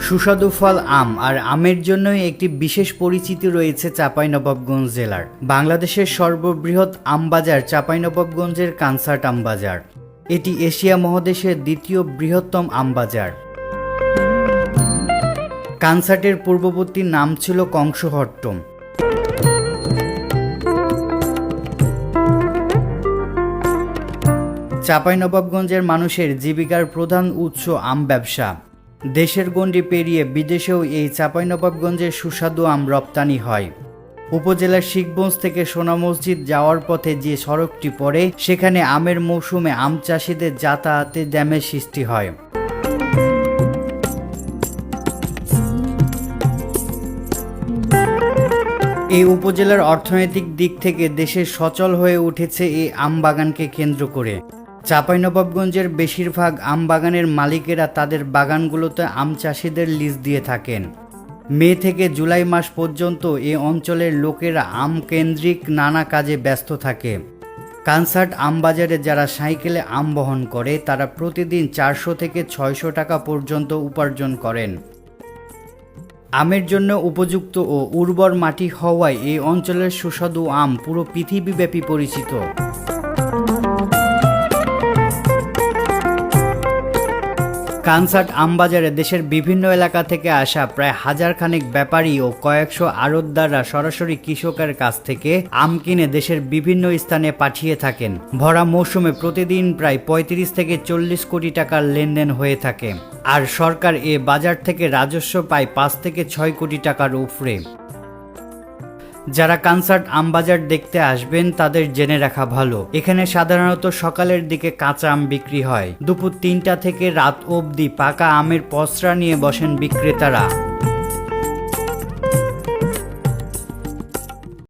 সুস্বাদু ফল আম আর আমের জন্যই একটি বিশেষ পরিচিতি রয়েছে চাঁপাইনবাবগঞ্জ জেলার। বাংলাদেশের সর্ববৃহৎ আম বাজার চাঁপাইনবাবগঞ্জের কানসার্ট আম বাজার এটি এশিয়া মহাদেশের দ্বিতীয় বৃহত্তম আম বাজার কানসার্টের পূর্ববর্তী নাম ছিল কংসহট্টম। চাঁপাইনবাবগঞ্জের মানুষের জীবিকার প্রধান উৎস আম ব্যবসা। দেশের গণ্ডি পেরিয়ে বিদেশেও এই চাঁপাইনবাবগঞ্জের সুস্বাদু আম রপ্তানি হয়। উপজেলার শিখগঞ্জ থেকে সোনা মসজিদ যাওয়ার পথে যে সড়কটি পড়ে, সেখানে আমের মৌসুমে আম চাষিদের যাতায়াতে ড্যামের সৃষ্টি হয়। এই উপজেলার অর্থনৈতিক দিক থেকে দেশের সচল হয়ে উঠেছে এই আম বাগানকে কেন্দ্র করে। চাঁপাইনবাবগঞ্জের বেশিরভাগ আম বাগানের মালিকেরা তাদের বাগানগুলোতে আম চাষিদের লিজ দিয়ে থাকেন। মে থেকে জুলাই মাস পর্যন্ত এ অঞ্চলের লোকেরা আম কেন্দ্রিক নানা কাজে ব্যস্ত থাকে। কানসার্ট আমবাজারে যারা সাইকেলে আম বহন করে, তারা প্রতিদিন চারশো থেকে ছয়শো টাকা পর্যন্ত উপার্জন করেন। আমের জন্য উপযুক্ত ও উর্বর মাটি হওয়ায় এই অঞ্চলের সুস্বাদু আম পুরো পৃথিবীব্যাপী পরিচিত। কানসার্ট আমবাজারে দেশের বিভিন্ন এলাকা থেকে আসা প্রায় হাজার খানেক ব্যাপারী ও কয়েকশো আড়তদাররা সরাসরি কৃষকের কাছ থেকে আম কিনে দেশের বিভিন্ন স্থানে পাঠিয়ে থাকেন। ভরা মৌসুমে প্রতিদিন প্রায় পঁয়ত্রিশ থেকে চল্লিশ কোটি টাকার লেনদেন হয়ে থাকে। আর সরকার এ বাজার থেকে রাজস্ব পায় পাঁচ থেকে ছয় কোটি টাকার উপরে। যারা কনসার্ট আমবাজার দেখতে আসবেন তাদের জেনে রাখা ভালো। এখানে সাধারণত সকালের দিকে কাঁচা আম বিক্রি হয়। দুপুর তিনটা থেকে রাত অবধি পাকা আমের পসরা নিয়ে বসেন বিক্রেতারা।